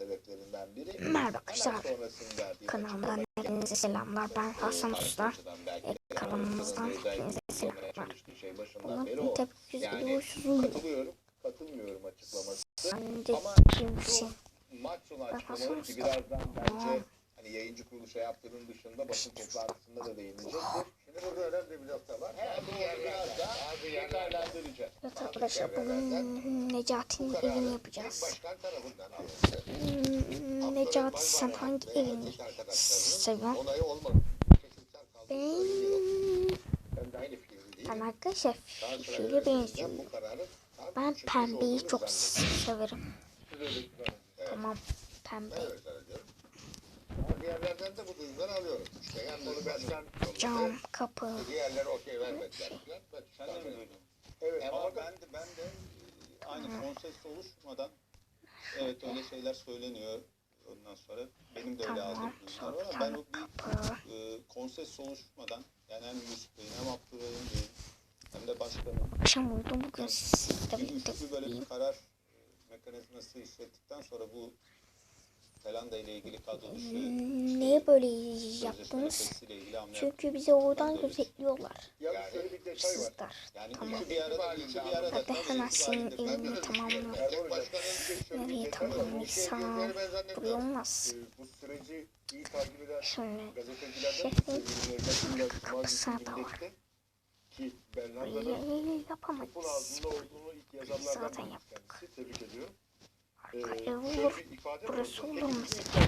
sebeplerinden biri. Merhaba arkadaşlar. Kanalımdan hepinize selamlar. Ben Hasan Usta. de kanalımızdan hepinize selamlar. Şey bir o. tepki Yani hoşsuz. katılıyorum, katılmıyorum açıklaması. Sen de kimsin? Ben Hasan Usta. birazdan bence. Hani yayıncı kuruluşa yaptığının dışında basın toplantısında da değinilecektir. Şimdi burada önemli bir nokta var. Bunu biraz daha detaylandıracağız. Evet arkadaşlar bugün Necati'nin evini yapacağız. Hmm, Necati sen hangi evini seviyorsun? Ben, Ben arkadaşlar yönetiminden benziyorum. Ben pembeyi çok severim. Tamam pembe. Ben öyle zannediyorum. Ama diğerlerden de bu duyguları alıyorum. İşte yani bunu başkan Cam, kapı. Diğerleri okey vermediler. Ben- Sen de mi duydun? Evet. Ama ama ben de ben de e, aynı konsens oluşmadan evet öyle şeyler söyleniyor. Ondan sonra benim de öyle aldığım duygular var. Ama ben o bir e, konsens oluşmadan yani hem Yusuf Bey'in hem Abdurrahim Bey'in hem de başkanın. Akşam uyudum bugün sizle bir birlikte böyle bir karar e, mekanizması işlettikten sonra bu Zelanda ile ilgili kadro dışı Hmm, Niye böyle yaptınız? Çünkü bizi oradan gözetliyorlar. Sizler. yani Tamam. bir arada bir arada Hadi hemen senin evini tamamla. Şöyle bir Nereye şey tamamlaysam buraya olmaz. Ee, Bu süreci iyi takip eden Şöyle Yılmaz kapısına da var. burayı yapamayız. Zaten yaptık. Ee, ev şöyle olur. Burası olur mesela.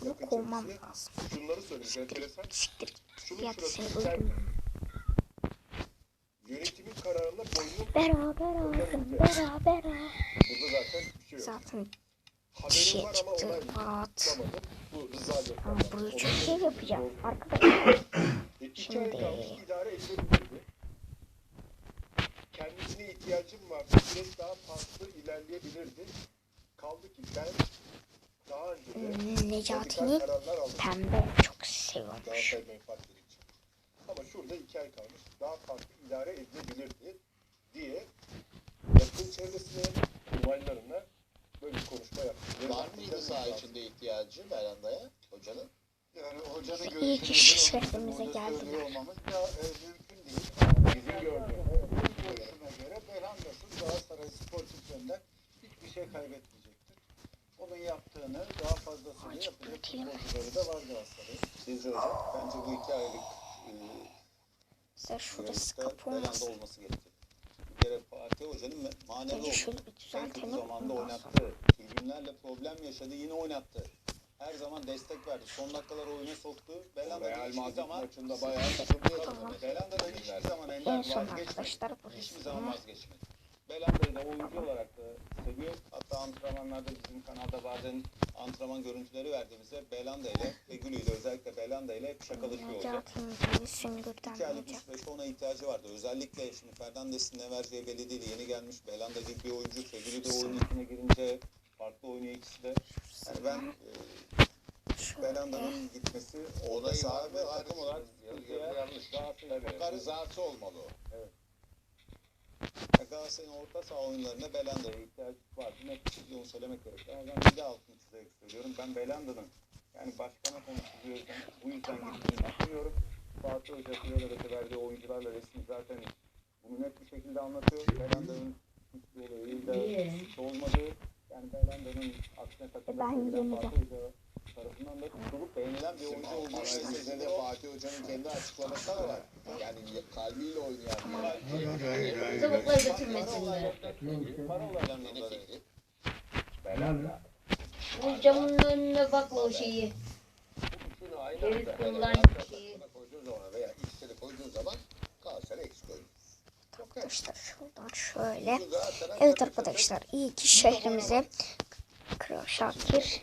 Bunu kovmam lazım. Şunları enteresan. Siktir git. Şunun Fiyat şurası seni. Yönetimin kararına boyun Beraber ağrım. Beraber. Burada zaten bir şey şey çıktı. Rahat. Ama Onun çok şey yapacağım. Arkadaşlar E, Şimdi- ay kalmış idare edilebilirdi. Kendisine ihtiyacım vardı. Süreç daha farklı ilerleyebilirdi. Kaldı ki ben daha önce de hmm, Necati'nin pembe çok seviyormuş. Ama şurada iki ay kalmış. Daha farklı idare edilebilirdi diye yakın çevresine, kurmaylarına böyle bir konuşma yaptı. Var mıydı saha içinde ihtiyacı Beranda'ya hocanın? Yani hocanın İyi görüşünü ki bizim şehrimize geldiler. olmamız da e, mümkün değil. Bizim gördüğümüz. Göre Belhanda'sız Galatasaray sportif yönden hiçbir şey kaybetmeyecektir. Onun yaptığını daha fazlasını yapacak futbolcuları da var Galatasaray'ın. Sizce hocam? Bence bu iki aylık e, şurası kapı olmasın. olması gerekir. Bir kere Fatih Hoca'nın manevi oldu. şöyle bir düzeltelim. zamanda oynattı. Tribünlerle problem yaşadı. Yine oynattı. Her zaman destek verdi. Son dakikalar oyuna soktu. Belhanda'da Real hiçbir Madrid zaman maçında bayağı takılıyor. Tamam. Belhanda'da hiçbir zaman En Ender vazgeçmedi. Hiçbir zaman vazgeçmedi. Belanda'yı da oyuncu olarak da seviyor. Hatta antrenmanlarda bizim kanalda bazen antrenman görüntüleri verdiğimizde Belanda ile Fegüli ile özellikle Belanda ile hep şakalaşıyor olacak. İki aylık bir süreçte ona ihtiyacı vardı. Özellikle şimdi Fernandes'in ne vereceği belli değil. Yeni gelmiş Belanda gibi bir oyuncu. Fegüli de oyunun içine girince farklı oynuyor ikisi de. Yani ben e, Şöyle. Belanda'nın gitmesi O orada da saha ve var takım olarak yanlış. Rızası olmalı o. Galatasaray'ın orta saha oyunlarına Belanda'ya ihtiyaç vardı. Net bir onu söylemek gerekiyor. Ama ben bir de altını çizerek söylüyorum. Ben Belanda'nın yani başkana konuşuluyor. Bu yüzden gittiğini düşünüyorum. Fatih Hoca Flora'daki verdiği oyuncularla resmi zaten bunu net bir şekilde anlatıyor. Belanda'nın hiçbir olayıyla suç olmadığı yani Belanda'nın aksine takımda Ben yeneceğim. Fatih Hoca tarafından da tutulup beğenilen bir oyuncu olduğu Analizde de Fatih Hoca'nın kendi açıklaması da var. Yani kalbiyle oynayan bir Tavukları götürmesinler. Para olaylarından dolayı. fikri. Bu camın önüne bakma o şeyi. Geri kullan şeyi. koyduğun zaman veya ikisini koyduğun zaman Galatasaray eksik oynuyor. Arkadaşlar şuradan şöyle. Evet arkadaşlar iyi ki şehrimize Kral Şakir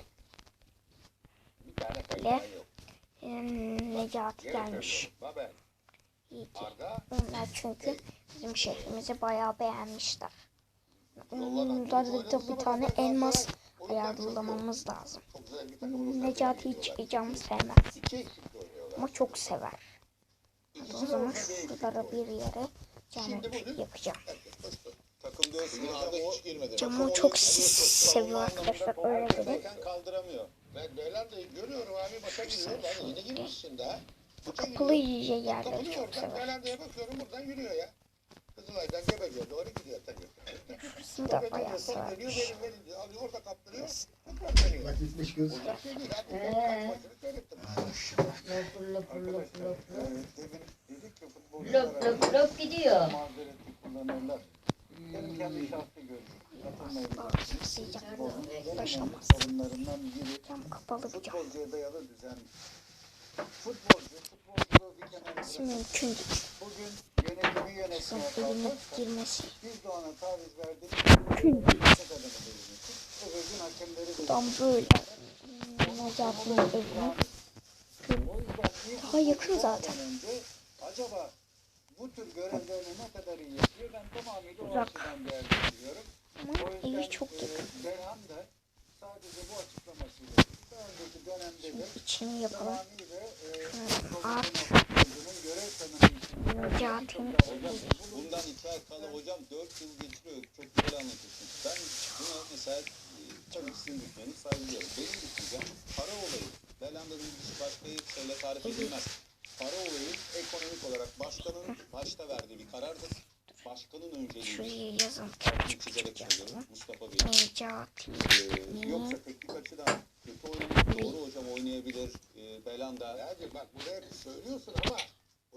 Bir tane Le. kayıpan yok. em, Necati gelmiş. İyi ki. Onlar çünkü bizim şehrimizi bayağı beğenmişler. Bunlarda da bir tane elmas ayarlamamız lazım. Necati hiç camı sevmez ama çok sever. O zaman şuralara bir yere cam Şimdi bugün yapacağım. herkes koştu. takım diyorsun ya Arda hiç girmedi. Camı Bak, çok seviyor arkadaşlar öyle dedi. Kapalı giriyor. yerleri çok sever. Belanda'ya bakıyorum buradan yürüyor ya. Kızılay'dan Gebece'ye doğru gidiyor tabii. İkisini de bayağı. Alıyor orada kaptırıyor. Tekrar dönüyor. Gitmiş göz. Olacak şey değil abi. Ee. Löp löp löp e, gidiyor. mazereti kullanırlar. Benim kendi şahsi görüşüm. Katılmayın. Sıcak Benim Yaşamaz. sorunlarından biri Cam kapalı bir cam. futbolcuya dayalı. Futbolcu, futbolculuğu bir kenara Hiç bırakın. mümkün değil. Bugün yönetimi yönetmeye evine kalkarsa girmesi biz de ona taviz verdik. mümkün değil. Tek adamı belirledik. Öbür gün hakemleri de Tam böyle. Necati'nin evine. Daha yakın zaten. Önce, acaba tür görevlerini ne kadar iyi yapıyor? Ben tamamıyla o açıdan değerlendiriyorum. Ama O yüzden evi çok e. Berhan da sadece bu açıklamasıyla daha önceki dönemde de içini yapalım. tamamıyla e, Art. futbolcunun görev tanımı Necati'nin Hocam bundan iki ay kala hocam dört yıl geçiriyor. Çok güzel anlatıyorsunuz. Ben bunu mesela e, tabii sizin düşünceniz saygılıyorum. Benim düşüncem para olayı. Belanda'nın bir başkayı şöyle tarif edilmez. Para olayı ekonomik olarak başkanın başta verdiği bir karardır. Başkanın önceliği. Şuraya yazın. Altını çizerek söylüyorum Mustafa Bey. Ee, yoksa teknik açıdan kötü oynamış, doğru hocam oynayabilir. Ee, Belanda. Hadi bak bunu hep söylüyorsun ama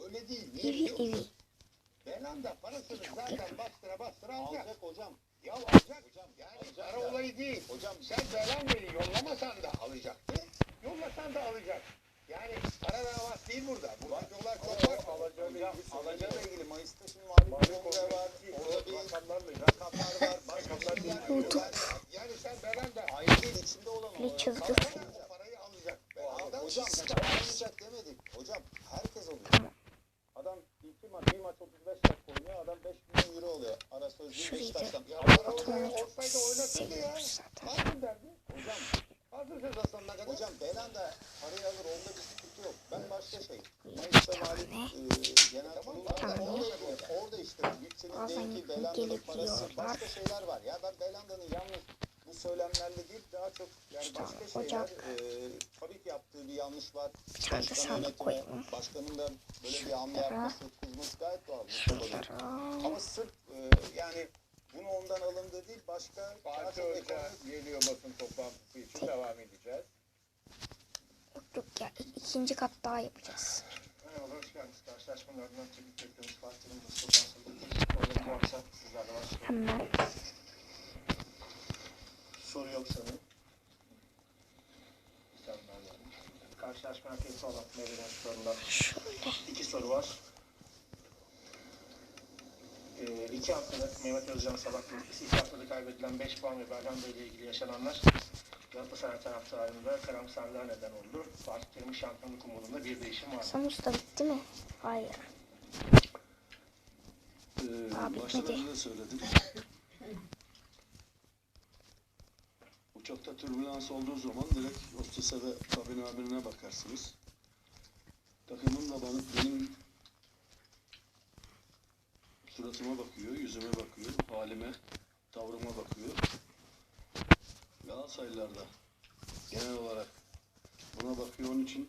öyle değil. Niye Evi biliyor musun? evi. Belanda parasını zaten bastıra bastıra alacak. Alacak hocam. Ya alacak. Hocam Yani alacak para da. olayı değil. Hocam Sen Belanda'yı yollamasan da alacaktı. Yollasan da alacak. Yani para davası değil burada. Burada çok var. Alacağıyla ilgili Mayıs'ta şimdi malum Malum bir kongre kongre var. Orada bir rakamlarla rakamlar var. Başka Rakamlar şeyler var. YouTube. Yani sen Belanda Ailenin içinde olan Bir o- çizgi alsana o parayı alacak. Belanda Hocam Çizgi. almayacak demedik. Hocam herkes alıyor. Adam iki maç, bir maç 35 dakika oynuyor. Adam 5 milyon euro oluyor. Ara sözlü Şurayı da Beşiktaş'tan. Ya Oturmayı çok olsaydı oynatırdı ya. seviyoruz zaten. Alsın derdi. hocam, Hazır sezon sonuna kadar. hocam Belanda parayı alır. Onda bir sıkıntı yok. Ben başka şey. Mayıs'ta mali e, genel kurul var. tane. Orada, orada işte Yüksel'in Bazen değil ki Belanda'nın gelip diyorlar. Başka şeyler var. Ya ben Belanda'nın yalnız bu söylemlerle değil daha çok yani İşte başka şeyler hocam. e, tabii ki yaptığı bir yanlış var. Bir tane de sandık koyalım. Başkanın da böyle bir hamle yapması, kızması gayet doğal. Şuralara. Ama sırf e, yani bunu ondan alındı değil başka Fatih Hoca geliyor basın toplantısı için devam edeceğiz. Yok yok ya ikinci kat daha yapacağız. Merhaba, hoş geldiniz. Karşılaşmalarından tebrik ediyoruz. Fatih'in basın toplantısındaki başlayalım. Hemen Soru yok sanırım. Karşılaşma herkese olan verilen sorular. şöyle. İki soru var. Ee, iki haftada Mehmet Özcan Sabah Kulübüsü iki haftada kaybedilen 5 puan ve Berlanda ile ilgili yaşananlar Galatasaray taraftarında karamsarlığa neden oldu. Fatih Terim'in şampiyonluk umudunda bir değişim var. Hasan Usta bitti mi? Hayır. Ben de söyledim. Uçakta türbülans olduğu zaman direkt hostese ve kabin amirine bakarsınız. Takımım da bana, benim suratıma bakıyor, yüzüme bakıyor, halime, tavrıma bakıyor. Galatasaraylılar da genel olarak buna bakıyor. Onun için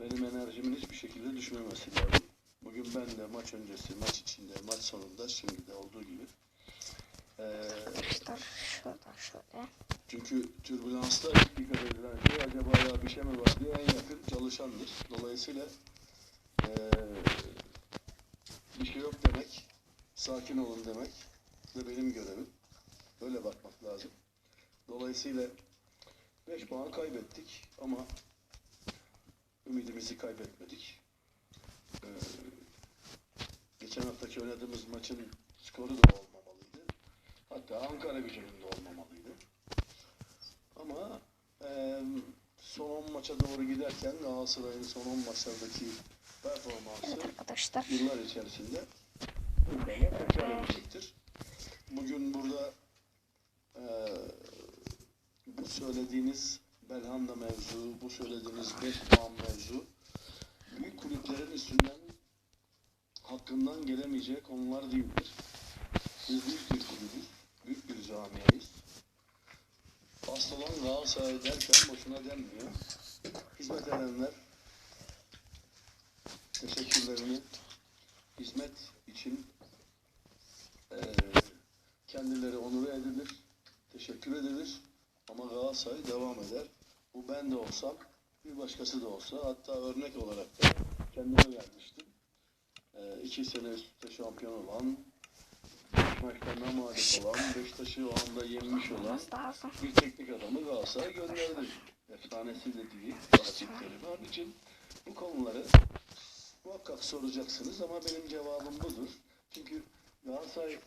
benim enerjimin hiçbir şekilde düşmemesi lazım. Bugün ben de maç öncesi, maç içinde, maç sonunda şimdi de olduğu gibi. Ee, Arkadaşlar şuradan şöyle. çünkü türbülansta ilk dikkat edilen şey acaba ya bir şey mi var diye en yakın çalışandır. Dolayısıyla ee, bir şey yok demek, sakin olun demek ve benim görevim. Böyle bakmak lazım. Dolayısıyla 5 puan kaybettik ama ümidimizi kaybetmedik. Ee, geçen haftaki oynadığımız maçın skoru da olmamalıydı. Hatta Ankara gücünün de olmamalıydı. Ama eee, son 10 maça doğru giderken Galatasaray'ın son 10 maçlardaki performansı Evet arkadaşlar. yıllar içerisinde inşallah tekrar edecektir. Bugün burada eee, bu söylediğiniz Belhanda mevzu, bu söylediğiniz 5 puan mevzu büyük kulüplerin üstünden hakkından gelemeyeceği konular değildir. Biz büyük bir kulübüz. Büyük bir camiayız. Asıl olan Galatasaray derken boşuna denmiyor. Hizmet edenler teşekkürlerini hizmet için eee, kendileri onur edilir, teşekkür edilir. Ama Galatasaray devam eder. Bu ben de olsam, bir başkası da olsa, hatta örnek olarak da kendime vermiştim. İki sene üst üste şampiyon olan, maçta namalip olan, Beşiktaş'ı o anda yenmiş olan bir teknik adamı Galatasaray gönderdi. Efsanesi de değil, Terim. Onun için bu konuları muhakkak soracaksınız ama benim cevabım budur. Çünkü Galatasaray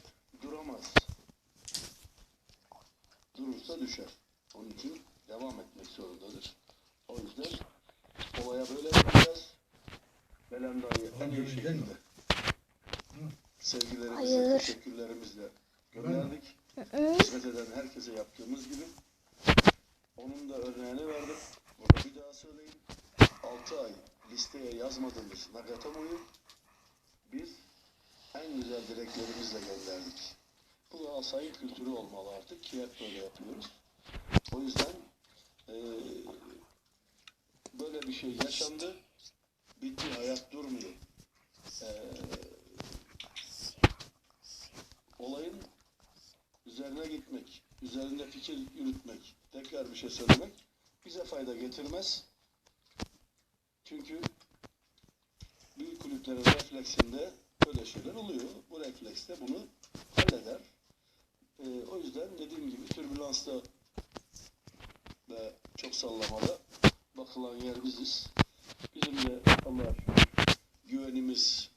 duramaz. Durursa düşer. Onun için devam etmek zorundadır. O yüzden olaya böyle bakacağız. Belanda'yı en iyi şekilde sevgilerimizle, Hayır. teşekkürlerimizle gönderdik Hı. hizmet eden herkese yaptığımız gibi onun da örneğini verdim. Burada bir daha söyleyeyim. 6 ay listeye yazmadığımız Nagatomo'yu biz en güzel dileklerimizle gönderdik. Bu Galatasaray'ın kültürü olmalı artık ki hep böyle yapıyoruz. O yüzden eee, böyle bir şey yaşandı. Bitti, hayat durmuyor. Eee, olayın üzerine gitmek, üzerinde fikir yürütmek, tekrar bir şey söylemek bize fayda getirmez. Çünkü büyük kulüplerin refleksinde böyle şeyler oluyor. Bu refleks de bunu halleder. Ee, o yüzden dediğim gibi türbülansta ve çok sallamada bakılan yer biziz. Bizim de şükür güvenimiz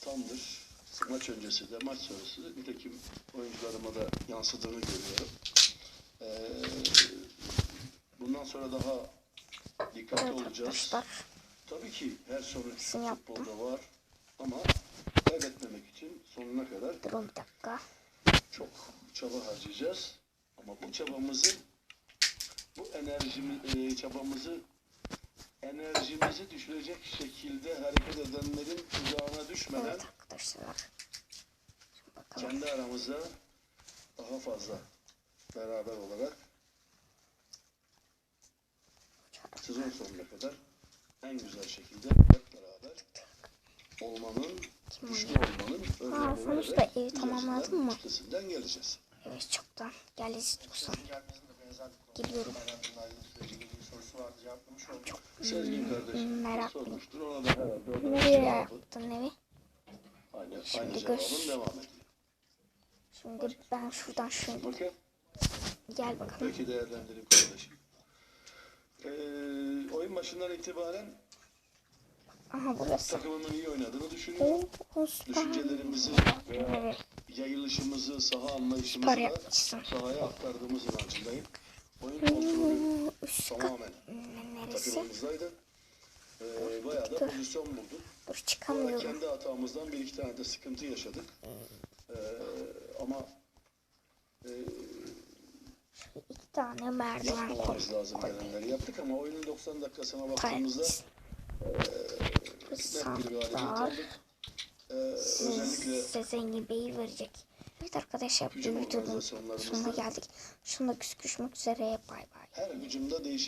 tamdır. Maç öncesi de maç sonrası da nitekim oyuncularıma da yansıdığını görüyorum. Ee, bundan sonra daha dikkatli Evet olacağız. arkadaşlar. Tabii ki her sonuç yaptım. futbolda var ama kaybetmemek için sonuna kadar Durun bir dakika. çok çaba harcayacağız. Ama bu çabamızı, bu enerjimi, e, çabamızı enerjimizi düşürecek şekilde hareket edenlerin tuzağına düşmeden Evet arkadaşlar. Şimdi bakalım. kendi aramızda daha fazla beraber olarak sezon sonuna kadar en güzel şekilde hep beraber olmanın, güçlü olmanın Ha, örneğini sonuçta evi tamamladın mı? üstesinden geleceğiz. Evet çoktan. Gel istiyorsan. Sezgin gelmesinin de benzer bir konu. Geliyorum. Sorusu vardı. Cevaplamış olduk. Sezgin kardeşim meraklıyım. sormuştur. Ona da herhalde o da Nereye cevabı yaptın evi? aynı, aynı Şimdi cevabın göz- devam ediyor. Şimdi ben şuradan şöyle Bakın gel bakalım. peki değerlendireyim kardeşim. Ee, oyun başından itibaren Aha burası. takımımın iyi oynadığını düşünüyorum. Oh. Düşüncelerimizi veya Evet. yayılışımızı, saha anlayışımızı da yapmışsın. sahaya aktardığımız inancındayım. Oyun kontrolü tamamen takımımızdaydı. Ee, bayağı da pozisyon bulduk. Dur Sonra çıkamıyorum. kendi hatamızdan bir iki tane de sıkıntı yaşadık. Ee, ama e, İki tane merdiven koy. yapmamamız lazım gelenleri yaptık ama oyunun 90 dakikasına baktığımızda Payet. net bir galibiyet aldık. Ee, özellikle Size zengin beyi verecek. Evet arkadaşlar bu videonun sonuna geldik. Şunu da küsküşmek üzere. Bay bay. her hücumda değişik